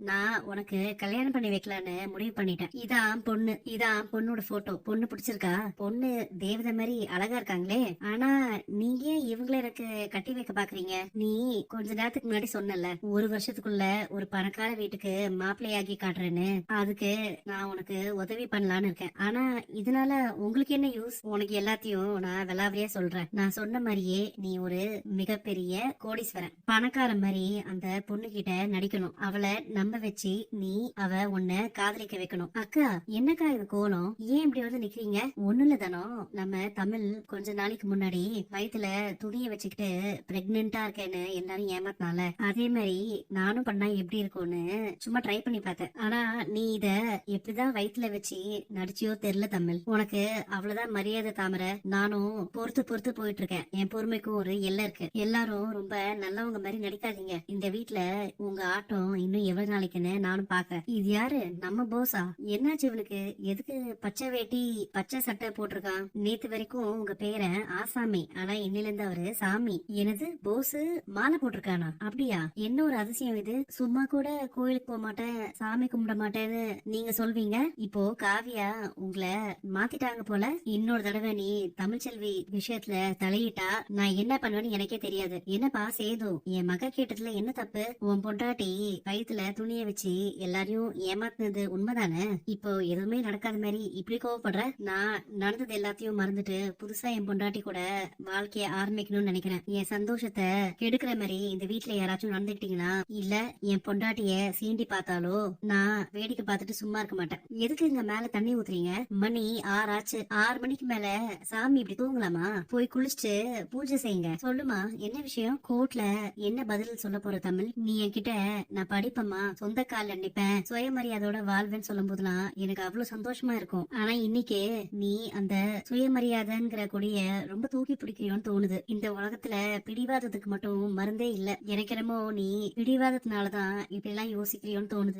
நான் உனக்கு கல்யாணம் பண்ணி வைக்கலான்னு முடிவு பண்ணிட்டேன். இதான் பொண்ணு. இதான் பொண்ணோட போட்டோ பொண்ணு பிடிச்சிருக்கா? பொண்ணு தேவதை மாதிரி அழகா இருக்காங்களே. ஆனா நீங்க இவங்கள எனக்கு கட்டி வைக்க பாக்குறீங்க? நீ கொஞ்ச நேரத்துக்கு முன்னாடி சொன்னல ஒரு வருஷத்துக்குள்ள ஒரு பணக்கார வீட்டுக்கு மாப்பிள்ளையாக்கி காட்டுறேன்னு. அதுக்கு நான் உனக்கு உதவி பண்ணலான்னு இருக்கேன். ஆனா இதனால உங்களுக்கு என்ன யூஸ் உனக்கு எல்லாத்தையும் நான் விளாவரியா சொல்றேன். நான் சொன்ன மாதிரியே நீ ஒரு மிகப்பெரிய கோடீஸ்வரன். பணக்கார மாதிரி அந்த பொண்ணு கிட்ட நடிக்கணும். அவளை நம்ப வச்சு நீ அவ உன்னை காதலிக்க வைக்கணும். அக்கா என்னக்கா இது கோலம் ஏன் இப்படி வந்து நிக்கிறீங்க? ஒண்ணுல தானோ. நம்ம தமிழ் கொஞ்ச நாளைக்கு முன்னாடி வயிற்றுல துணிய வச்சுக்கிட்டு பிரெக்னென்டா இருக்கேன்னு எல்லாரும் ஏமாத்தினால. அதே மாதிரி நானும் பண்ணா எப்படி இருக்கும்னு சும்மா ட்ரை பண்ணி பார்த்தேன். ஆனா நீ இத எப்படிதான் வயிற்றுல வச்சு நடிச்சியோ தெரியல தமிழ். உனக்கு அவ்வளவுதான் மரியாதை தாமரை. நானும் பொறுத்து பொறுத்து போயிட்டு இருக்கேன். என் பொறுமைக்கும் ஒரு எல்லை இருக்கு. எல்லாரும் ரொம்ப நல்லவங்க மாதிரி நடிக்காதீங்க. இந்த வீட்டுல உங்க ஆட்டம் இன்னும் எவ்வளவு நாளைக்குன்னு நானும் பாக்க இது யாரு? நம்ம போஸா என்னாச்சு இவனுக்கு எதுக்கு பச்சை வேட்டி பச்சை சட்டை போட்டிருக்கான்? நேத்து வரைக்கும் உங்க பேரை ஆசாமி ஆனா இன்னில இருந்து அவரு சாமி. எனது போஸ் மாலை போட்டிருக்கானா? அப்படியா? என்ன ஒரு அதிசயம் இது? சும்மா கூட கோயிலுக்கு போக மாட்டேன் சாமி கும்பிட மாட்டேன்னு நீங்க சொல்வீங்க? இப்போ காவியா உங்களை மாத்திட்டாங்க போல. இன்னொரு தடவை நீ தமிழ்ச்செல்வி விஷயத்துல தலையிட்டா நான் என்ன பண்ணுவேன்னு எனக்கே தெரியாது. என்னப்பா சேது? என் மக கேட்டதுல என்ன தப்பு? உன் பொண்டாட்டி வயித்துல பொண்ணைய வச்சு எல்லாரையும் ஏமாத்துனது உண்மைதானே? இப்போ எதுவுமே நடக்காத மாதிரி இப்படி கோவப்படுற? நான் நடந்தது எல்லாத்தையும் மறந்துட்டு புதுசா என் பொண்டாட்டி கூட வாழ்க்கைய ஆரம்பிக்கணும்னு நினைக்கிறேன். என் சந்தோஷத்தை கெடுக்கிற மாதிரி இந்த வீட்டுல யாராச்சும் நடந்துக்கிட்டீங்கன்னா இல்ல என் பொண்டாட்டிய சீண்டி பார்த்தாலோ? நான் வேடிக்கை பார்த்துட்டு சும்மா இருக்க மாட்டேன். எதுக்கு இங்க மேல தண்ணி ஊத்துறீங்க? மணி ஆறாச்சு. ஆறு மணிக்கு மேல சாமி இப்படி தூங்கலாமா? போய் குளிச்சுட்டு பூஜை செய்யுங்க. சொல்லுமா என்ன விஷயம்? கோர்ட்ல என்ன பதில் சொல்ல போற தமிழ்? நீ என்கிட்ட நான் படிப்பம்மா சொந்த கால நிப்பேன் சுயமரியாதையோட வாழ்வேன்னு சொல்லும் போதெல்லாம் எனக்கு அவ்வளவு சந்தோஷமா இருக்கும். ஆனா இன்னைக்கு நீ அந்த சுயமரியாதைங்கிற கொடிய ரொம்ப தூக்கி பிடிக்கிறியோன்னு தோணுது. இந்த உலகத்துல பிடிவாதத்துக்கு மட்டும் மருந்தே இல்ல. எனக்கு என்னமோ நீ பிடிவாதத்தினாலதான் இப்படி எல்லாம் யோசிக்கிறியோன்னு தோணுது.